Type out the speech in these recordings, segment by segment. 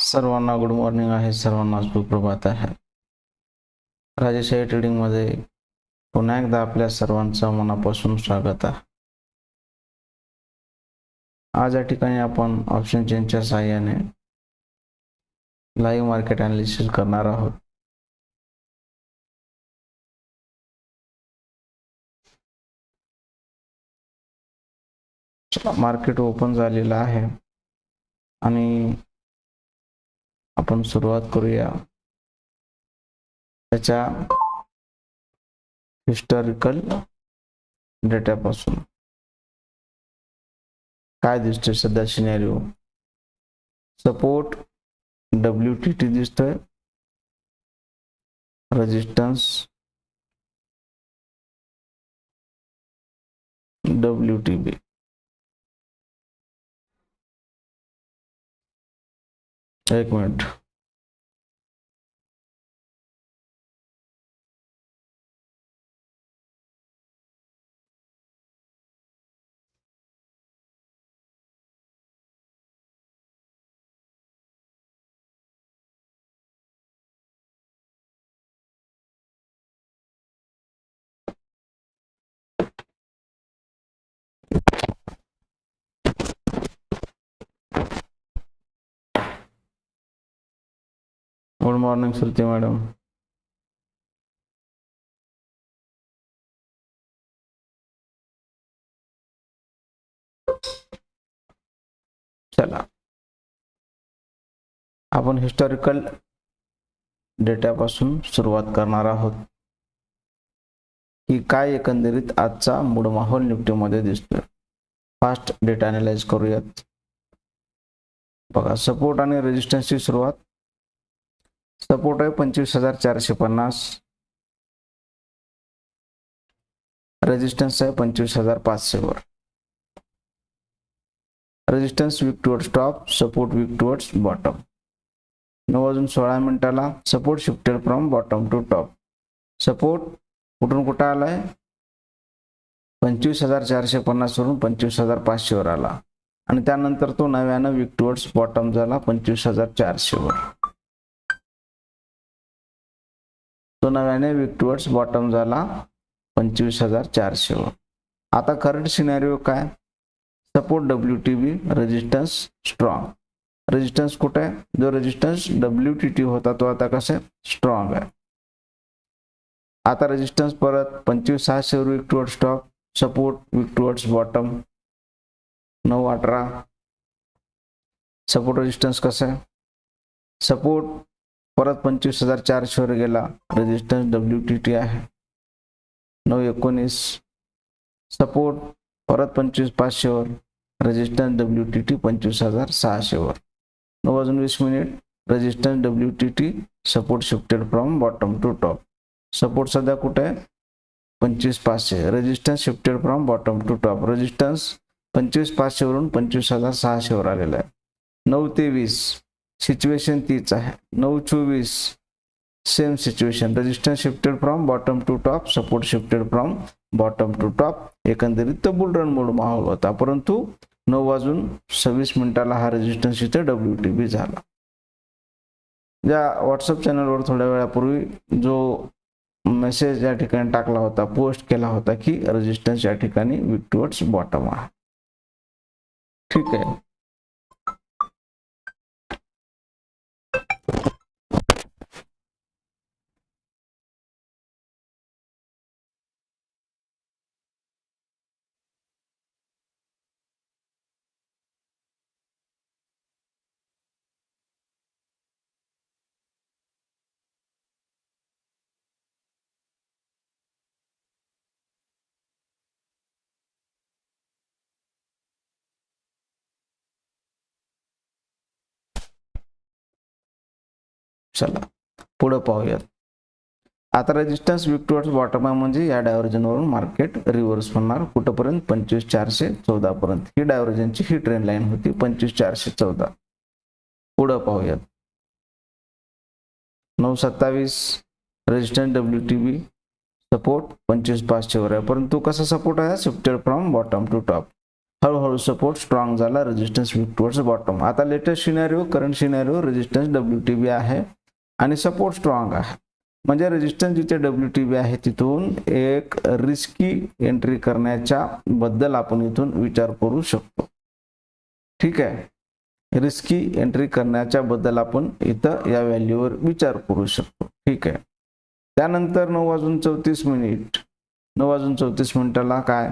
सर्वांना good morning आहे सर्वांना सुप्रभात आहे. राजेशाही ट्रेडिंगमध्ये पुन्हा एकदा आपल्या सर्वांचं मनापासून स्वागत आहे. आज या ठिकाणी आपण ऑप्शन चेनच्या साहाय्याने लाईव्ह मार्केट अनालिसिस करणार आहोत. मार्केट ओपन झालेलं आहे. आणि आपण सुरुवात करूया. त्याच्या हिस्टॉरिकल डेटापासून काय दिसतोय सध्या scenario support W T T दिसतोय. रेजिस्टन्स डब्ल्यू टी एक minute. Good morning Shruti madam चला. आपण हिस्टॉरिकल डेटापासून सुरुवात करणार आहोत. की काय एकंदरीत आजचा मूड माहोल निफ्टीमध्ये दिसतोय. फास्ट डेटा अनालाइज करूयात. बघा सपोर्ट आणि रेजिस्टन्सची सुरुवात सपोर्ट आहे पंचवीस हजार चारशे पन्नास. रेजिस्टन्स आहे पंचवीस हजार पाचशेवर resistance weak towards top support weak towards bottom नऊ वाजून सोळा मिनिटाला support shifted from bottom to top support कुठून कुठं आलाय? पंचवीस हजार चारशे पन्नास वरून पंचवीस हजार पाचशेवर आला. आणि त्यानंतर तो नव्यानं वीक टुवर्ड्स बॉटम झाला पंचवीस हजार चारशेवर तो नव्याने वीक टुवर्ड्स बॉटम झाला पंचवीस हजार चारशेवर आता करंट सिनॅरिओ काय? Support W T B resistance strong resistance कुठे? आहे जो रेजिस्टन्स डब्ल्यू टी टी होता तो आता कसं? स्ट्रॉंग आहे. आता रेजिस्टन्स परत पंचवीस सहाशेवर weak toward stop support weak towards bottom नऊ अठरा. सपोर्ट रेजिस्टन्स कसं? आहे सपोर्ट परत पंचवीस हजार चारशेवर गेला. रेजिस्टन्स डब्ल्यू टी टी आहे. नऊ एकोणीस. सपोर्ट परत पंचवीस पाचशेवर रेजिस्टन्स डब्ल्यू टी टी पंचवीस हजार सहाशेवर नऊ वाजून वीस minute. Resistance W T T support shifted from bottom to top support सध्या कुठे आहे? पंचवीस पाचशे. Resistance shifted from bottom to top resistance पंचवीस पाचशेवरून पंचवीस हजार सहाशेवर आलेला आहे. नऊ ते वीस. सिच्युएशन तीच आहे. नऊ चोवीस same situation resistance shifted from bottom to top support shifted from bottom to top एकंदरीत तो बुलरन मोड माहोल होता. परंतु नऊ वाजून सव्वीस मिनिटाला हा रेजिस्टन्स इथे डब्ल्यू टी बी झाला. ज्या व्हॉट्सअप चॅनलवर थोड्या वेळापूर्वी जो मेसेज या ठिकाणी टाकला होता पोस्ट केला होता की रेजिस्टन्स या ठिकाणी विक टुवर्ड्स बॉटम आहे. ठीक आहे. चला पुढं पाहूयात. आता रेजिस्टन्स विक्टुअर्स बॉटम आहे म्हणजे या डायव्हर्जनवरून मार्केट रिव्हर्स होणार. कुठंपर्यंत? पंचवीस चारशे चौदा पर्यंत ही डायव्हर्जनची ही ट्रेन लाईन होती पंचवीस चारशे चौदा. पुढं पाहूयात. नऊ सत्तावीस resistance W T B support पंचवीस पाचशेवर आहे परंतु कसा सपोर्ट आहे? Shifted from bottom to top हळूहळू सपोर्ट स्ट्रॉंग झाला रेजिस्टन्स टुवर्ड्स बॉटम आता latest scenario current scenario resistance W T B आहे. आणि सपोर्ट स्ट्रॉंग आहे. म्हणजे रेजिस्टन्स जिथे डब्ल्यू टी बी आहे तिथून एक रिस्की एंट्री करण्याच्या बद्दल आपण इथून विचार करू शकतो. ठीक आहे? रिस्की एंट्री करण्याच्या बद्दल आपण इथं या व्हॅल्यूवर विचार करू शकतो. ठीक आहे? त्यानंतर नऊ वाजून चौतीस मिनिट नऊ वाजून चौतीस मिनिटाला काय?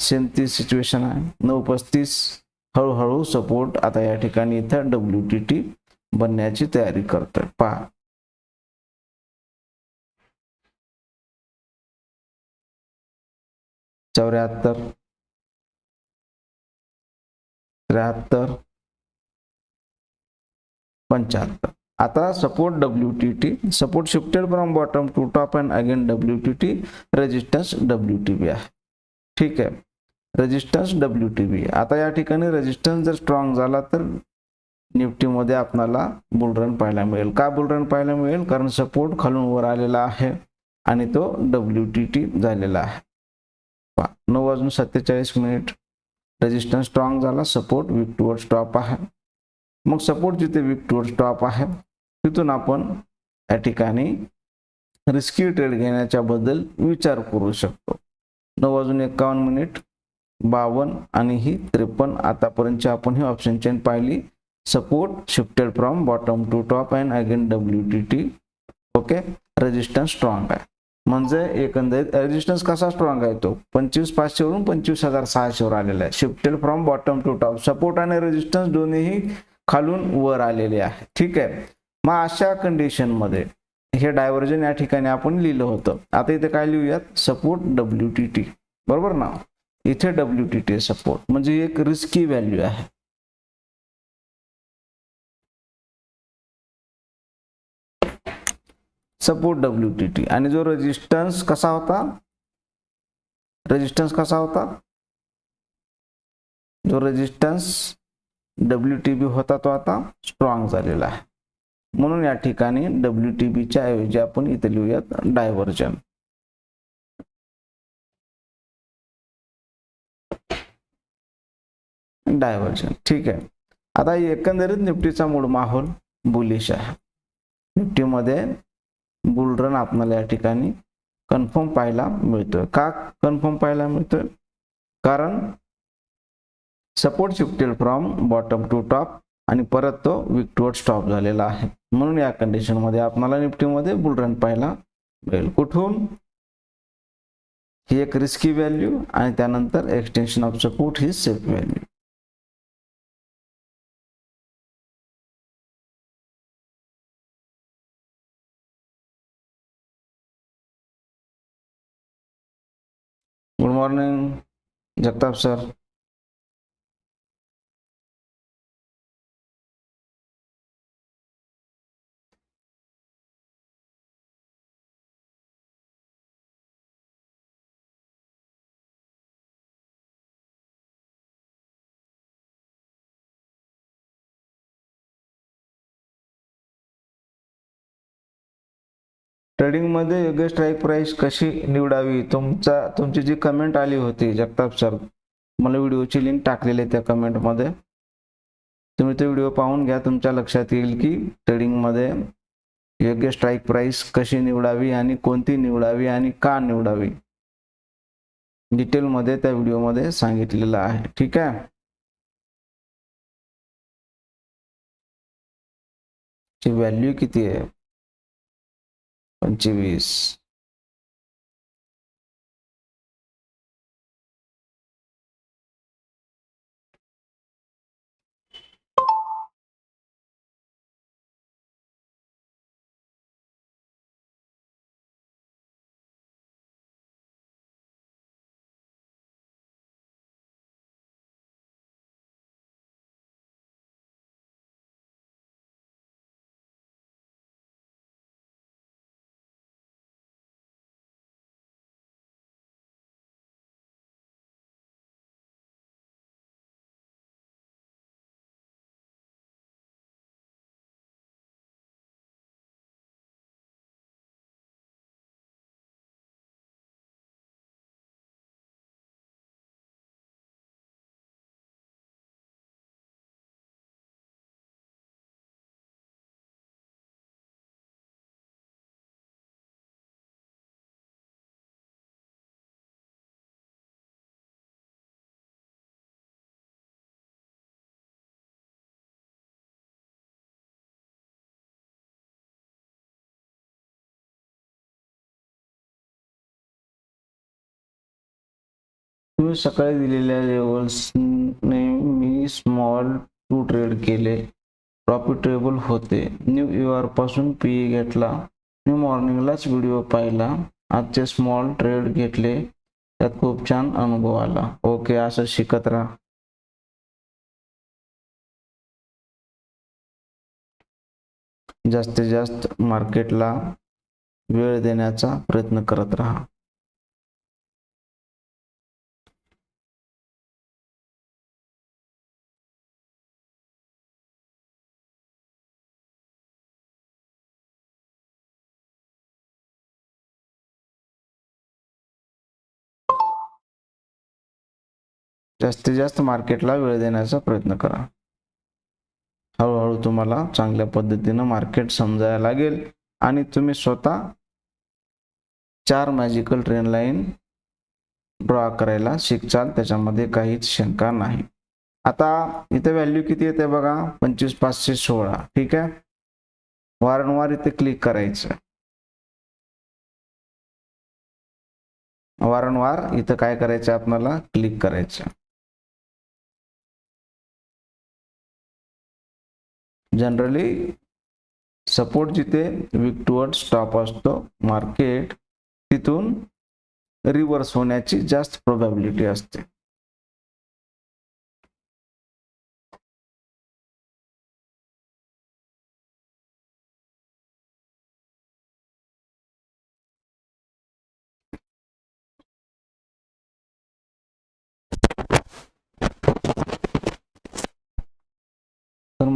सेम ती सिच्युएशन आहे. नऊ पस्तीस. हळूहळू सपोर्ट आता या ठिकाणी इथं डब्ल्यू टी टी बनण्याची तयारी करतोय. पहा. चौऱ्याहत्तर त्र्याहत्तर पंच्याहत्तर. आता support W T T support shifted from bottom to top and again W T T resistance W T B आहे. ठीक आहे. रेजिस्टन्स डब्ल्यू टी बी आता या ठिकाणी रेजिस्टन्स जर स्ट्रॉंग झाला तर निफ्टीमध्ये आपणाला बुलरन पाहायला मिळेल. का बुलरन पाहायला मिळेल? कारण सपोर्ट खालून वर आलेला आहे आणि तो डब्ल्यू टी टी झालेला आहे. नऊ वाजून सत्तेचाळीस मिनिट. रेजिस्टन्स स्ट्रॉंग झाला सपोर्ट वीक टुवर्ड स्टॉप आहे. मग सपोर्ट जिथे वीक टुवर्ड स्टॉप आहे तिथून आपण या ठिकाणी रिस्की ट्रेड घेण्याच्या बद्दल विचार करू शकतो. नऊ वाजून एकावन्न मिनिट बावन्न आणि ही त्रेपन्न. आतापर्यंतची आपण ही ऑप्शन चेन पाहिली. Support shifted from bottom to top and again W T T okay resistance strong आहे. म्हणजे एकंदरीत रेजिस्टन्स कसा स्ट्रॉंग आहे तो? पंचवीस पाचशेवरून पंचवीस हजार सहाशेवर आलेला आहे. Shifted from bottom to top support आणि रेजिस्टन्स दोन्हीही खालून वर आलेले आहे. ठीक आहे? मग अशा कंडिशनमध्ये हे डायव्हर्जन या ठिकाणी आपण लिहिलं होतं. आता इथे काय लिहूयात? सपोर्ट डब्ल्यू टी टी बरोबर ना? इथे डब्ल्यू टी टी सपोर्ट म्हणजे एक रिस्की व्हॅल्यू आहे. सपोर्ट डब्ल्यू टी टी आणि जो रेजिस्टन्स कसा होता? रेजिस्टन्स कसा होता? जो रेजिस्टन्स डब्ल्यू टी बी होता तो आता स्ट्रॉंग झालेला आहे. म्हणून या ठिकाणी डब्ल्यू टी बीच्या ऐवजी आपण इथे लिहूयात डायव्हर्जन डायव्हर्जन ठीक आहे. आता एकंदरीत निफ्टीचा मूळ माहोल बुलिश आहे. निफ्टीमध्ये बुलरन आपल्याला या ठिकाणी कन्फर्म पाहायला मिळतोय. का कन्फर्म पाहायला मिळतोय? कारण support shifted from bottom to top आणि परत तो विक्टवर्ड स्टॉप झालेला आहे. म्हणून या कंडिशनमध्ये आपल्याला निफ्टीमध्ये बुलरन पाहायला मिळेल. कुठून? ही एक रिस्की व्हॅल्यू आणि त्यानंतर extension of support he safe value morning Jagtap sir ट्रेडिंगमध्ये योग्य स्ट्राईक प्राईस कशी निवडावी? तुमचा तुमची जी कमेंट आली होती जगताप सर मला व्हिडिओची लिंक टाकलेली आहे त्या कमेंटमध्ये तुम्ही तो व्हिडिओ पाहून घ्या तुमच्या लक्षात येईल की ट्रेडिंगमध्ये योग्य स्ट्राईक प्राईस कशी निवडावी आणि कोणती निवडावी आणि का निवडावी. डिटेलमध्ये त्या व्हिडिओमध्ये सांगितलेलं आहे. ठीक आहे? ची व्हॅल्यू किती आहे? पंचवीस तुम्ही सकाळी दिलेल्या लेवल्सने मी स्मॉल टू ट्रेड केले. प्रॉफिटेबल होते. न्यू इयरपासून पी घेतला. मी मॉर्निंगलाच व्हिडिओ पाहिला. आजचे स्मॉल ट्रेड घेतले. त्यात खूप छान अनुभव आला. ओके असं शिकत राहा. जास्तीत जास्त मार्केटला वेळ देण्याचा प्रयत्न करत राहा. जास्तीत जास्त मार्केटला वेळ देण्याचा प्रयत्न करा. हळूहळू तुम्हाला चांगल्या पद्धतीनं मार्केट समजायला लागेल आणि तुम्ही स्वतः चार मॅजिकल ट्रेन लाईन ड्रॉ करायला शिकचाल त्याच्यामध्ये काहीच शंका नाही. आता इथे व्हॅल्यू किती येते बघा? पंचवीस पाचशे सोळा. ठीक आहे? वारंवार इथे क्लिक करायचं. वारंवार इथं काय करायचं आपल्याला? क्लिक करायचं. जनरली सपोर्ट जिथे विक्टुअर्ड स्टॉप असतो मार्केट तिथून रिव्हर्स होण्याची जास्त प्रोबॅबिलिटी असते.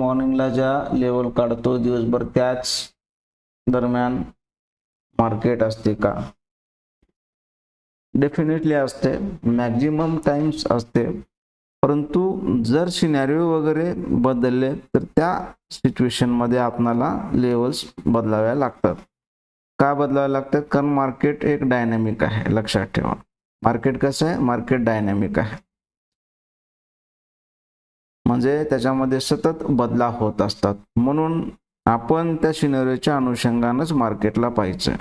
मॉर्निंगला ज्या लेवल काढतो दिवसभर त्याच दरम्यान मार्केट असते का? डेफिनेटली असते. मॅक्झिमम टाइम्स असते. परंतु जर सिनॅरिओ वगैरे बदलले तर त्या सिच्युएशनमध्ये आपणाला लेवल्स बदलाव्या लागतात. का बदलाव्या लागतात? कारण मार्केट एक डायनॅमिक आहे लक्षात ठेवा. मार्केट कसं आहे? मार्केट डायनॅमिक आहे. म्हणजे त्याच्यामध्ये सतत बदलाव होत असतात. म्हणून आपण त्या सिनेरीच्या अनुषंगानंच मार्केटला पाहिजे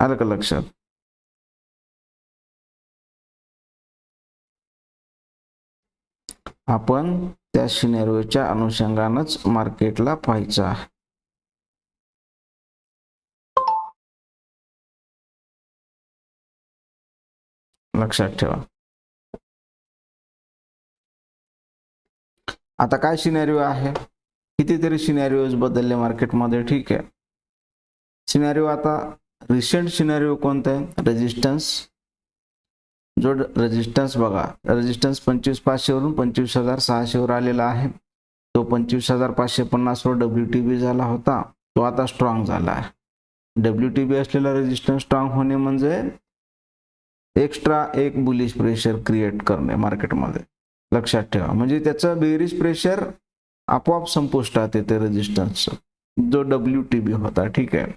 आलं का लक्षात? आपण त्या सिनेरीच्या अनुषंगानंच मार्केटला पाहायचं आहे. लक्षात ठेवा. आता काय सिनॅरिओ आहे? कितीतरी सिनॅरिओज बदलले मार्केटमध्ये ठीक आहे. सिनॅरिओ आता रिसेंट सिनॅरिओ कोणते आहे? रेजिस्टन्स जो रेजिस्टन्स बघा रेजिस्टन्स पंचवीस पाचशेवरून पंचवीस हजार सहाशेवर आलेला आहे. तो पंचवीस हजार पाचशे पन्नासवर डब्ल्यू टी बी झाला होता. तो आता स्ट्रॉंग झाला आहे. डब्ल्यू टी बी असलेला रेजिस्टन्स स्ट्रॉंग होणे म्हणजे एक्स्ट्रा एक बुलिश प्रेशर क्रिएट करणे मार्केटमध्ये लक्षात ठेवा. म्हणजे त्याचं बेरीज प्रेशर आपोआप संपुष्टात येते रेजिस्टन्सचं जो डब्ल्यू टी बी होता ठीक आहे.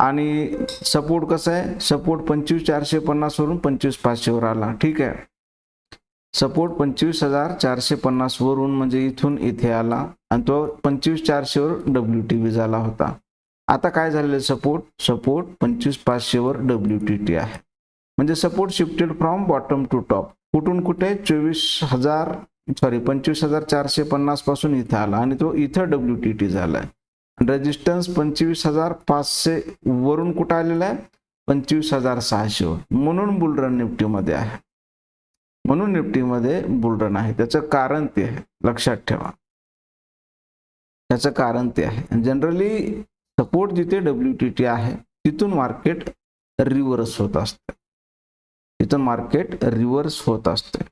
आणि सपोर्ट कसं आहे? सपोर्ट पंचवीस चारशे पन्नासवरून पंचवीस पाचशेवर आला ठीक आहे. सपोर्ट पंचवीस हजार चारशे पन्नास वरून म्हणजे इथून इथे आला आणि तो पंचवीस चारशेवर डब्ल्यू टी बी झाला होता. आता काय झालेलं सपोर्ट सपोर्ट पंचवीस पाचशेवर डब्ल्यू टी टी आहे. म्हणजे support shifted from bottom to top कुठून कुठे? चोवीस हजार सॉरी पंचवीस हजार चारशे पन्नासपासून इथं आला आणि तो इथं डब्ल्यू टी टी झालाय. रेजिस्टन्स पंचवीस हजार पाचशे वरून कुठं आलेला आहे? पंचवीस हजार सहाशे म्हणून बुलरन निफ्टीमध्ये आहे. म्हणून निफ्टीमध्ये बुलरन आहे. त्याचं कारण ते आहे. लक्षात ठेवा. त्याचं कारण ते आहे. जनरली सपोर्ट जिथे डब्ल्यू टी टी आहे तिथून मार्केट रिव्हर्स होत असतं. तिथं मार्केट रिव्हर्स होत असते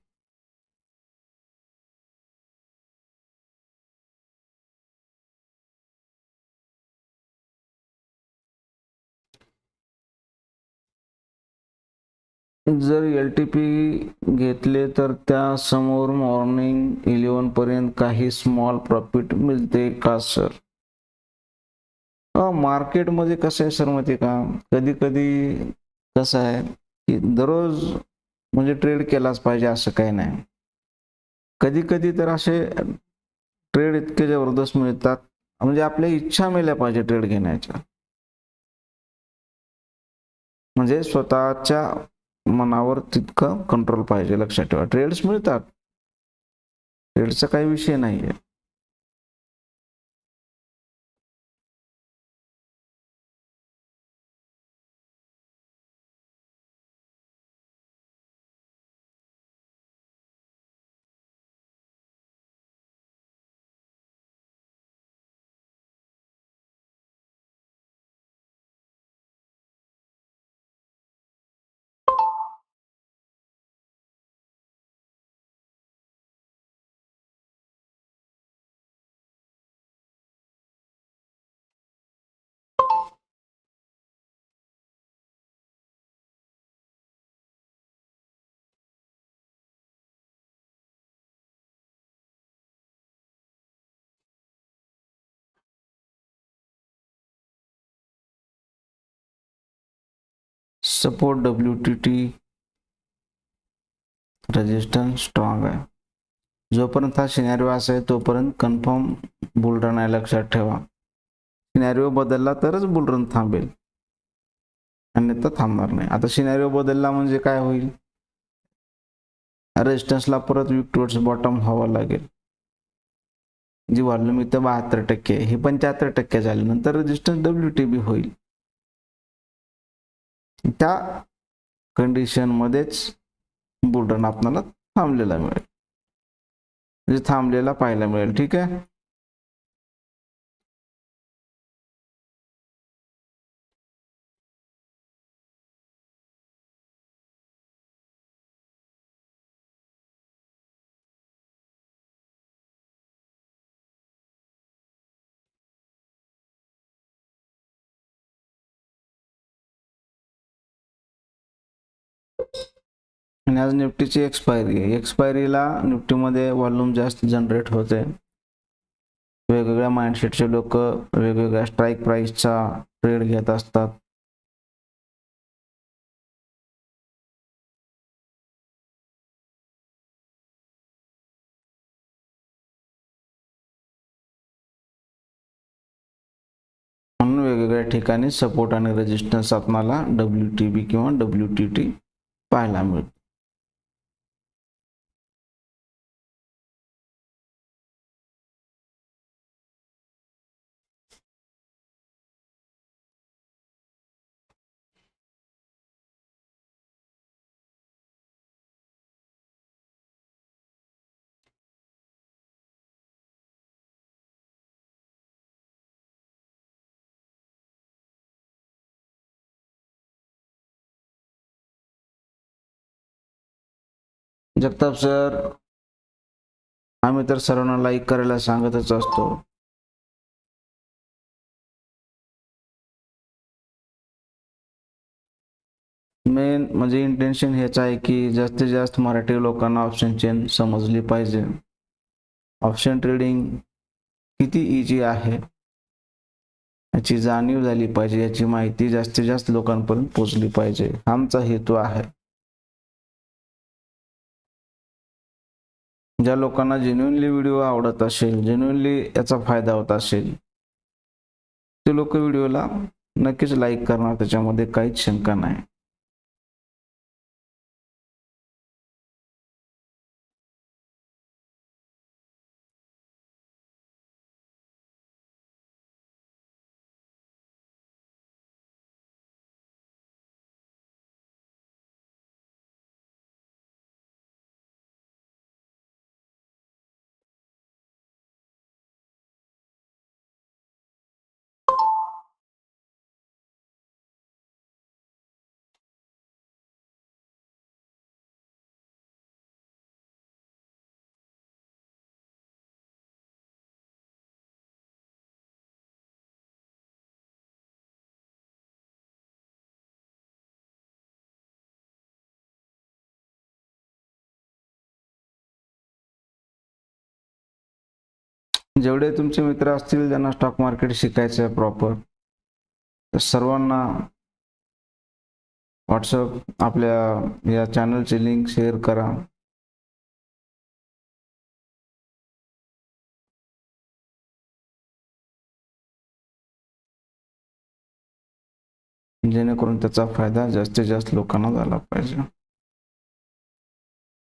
जर एल टी पी घेतले तर त्या समोर मॉर्निंग इलेवन पर्यंत काही स्मॉल प्रॉफिट मिळते का सर मार्केटमध्ये कसं आहे सर माहिती का? कधी कधी कसं आहे की दररोज म्हणजे ट्रेड केलाच पाहिजे असं काही नाही. कधी कधी तर असे ट्रेड इतके जबरदस्त मिळतात म्हणजे आपल्या इच्छा मिळल्या पाहिजे ट्रेड घेण्याच्या. म्हणजे स्वतःच्या मनावर तितकं कंट्रोल पाहिजे लक्षात ठेवा. ट्रेड्स मिळतात. ट्रेडचा काही विषय नाही आहे support W T T resistance strong आहे. जोपर्यंत हा सिनॅरिओ आहे तोपर्यंत कन्फर्म बुलरन आहे लक्षात ठेवा. सिनॅरिओ बदलला तरच बुलरन थांबेल. अन्यथा थांबणार नाही. आता सिनॅरिओ बदलला म्हणजे काय होईल? रेजिस्टन्सला परत वीक टुवर्ड्स बॉटम व्हावं लागेल. जी व्हॉल्यूम इथं बहात्तर टक्के आहे, हे पंच्याहत्तर टक्के झाले नंतर रेजिस्टन्स डब्ल्यू टी बी होईल. त्या कंडिशन मध्येच आपल्याला थांबलेला मिळेल. म्हणजे थांबलेला पाहायला मिळेल. ठीक आहे? आणि आज निफ्टीची एक्सपायरी आहे. एक्सपायरीला निफ्टीमध्ये व्हॉल्यूम जास्त जनरेट होते. वेगवेगळ्या माइंडसेटचे लोक वेगवेगळ्या स्ट्राईक प्राईसचा ट्रेड घेत असतात. म्हणून वेगवेगळ्या ठिकाणी सपोर्ट आणि रेजिस्टन्स आपणाला डब्ल्यू टी बी किंवा डब्ल्यू टी टी पाहायला जगताप सर आम्ही तर सर्वांना लाईक करायला सांगतच असतो. मेन म्हणजे इंटेन्शन हेच आहे की जास्तीत जास्त मराठी लोकांना ऑप्शन चेन समजली पाहिजे. ऑप्शन ट्रेडिंग किती इजी आहे याची जाणीव झाली पाहिजे याची माहिती जास्तीत जास्त लोकांपर्यंत पोचली पाहिजे. आमचा हेतू आहे. ज्या लोकांना जेन्युनली व्हिडिओ आवडत असेल जेन्युनली याचा फायदा होत असेल ते लोक व्हिडिओला नक्कीच लाईक करणार त्याच्यामध्ये काहीच शंका नाही. जेवढे तुमचे मित्र असतील ज्यांना स्टॉक मार्केट शिकायचं आहे प्रॉपर तर सर्वांना व्हॉट्सअप आपल्या या चॅनलची लिंक शेअर करा. जेणेकरून त्याचा फायदा जास्तीत जास्त लोकांना झाला पाहिजे.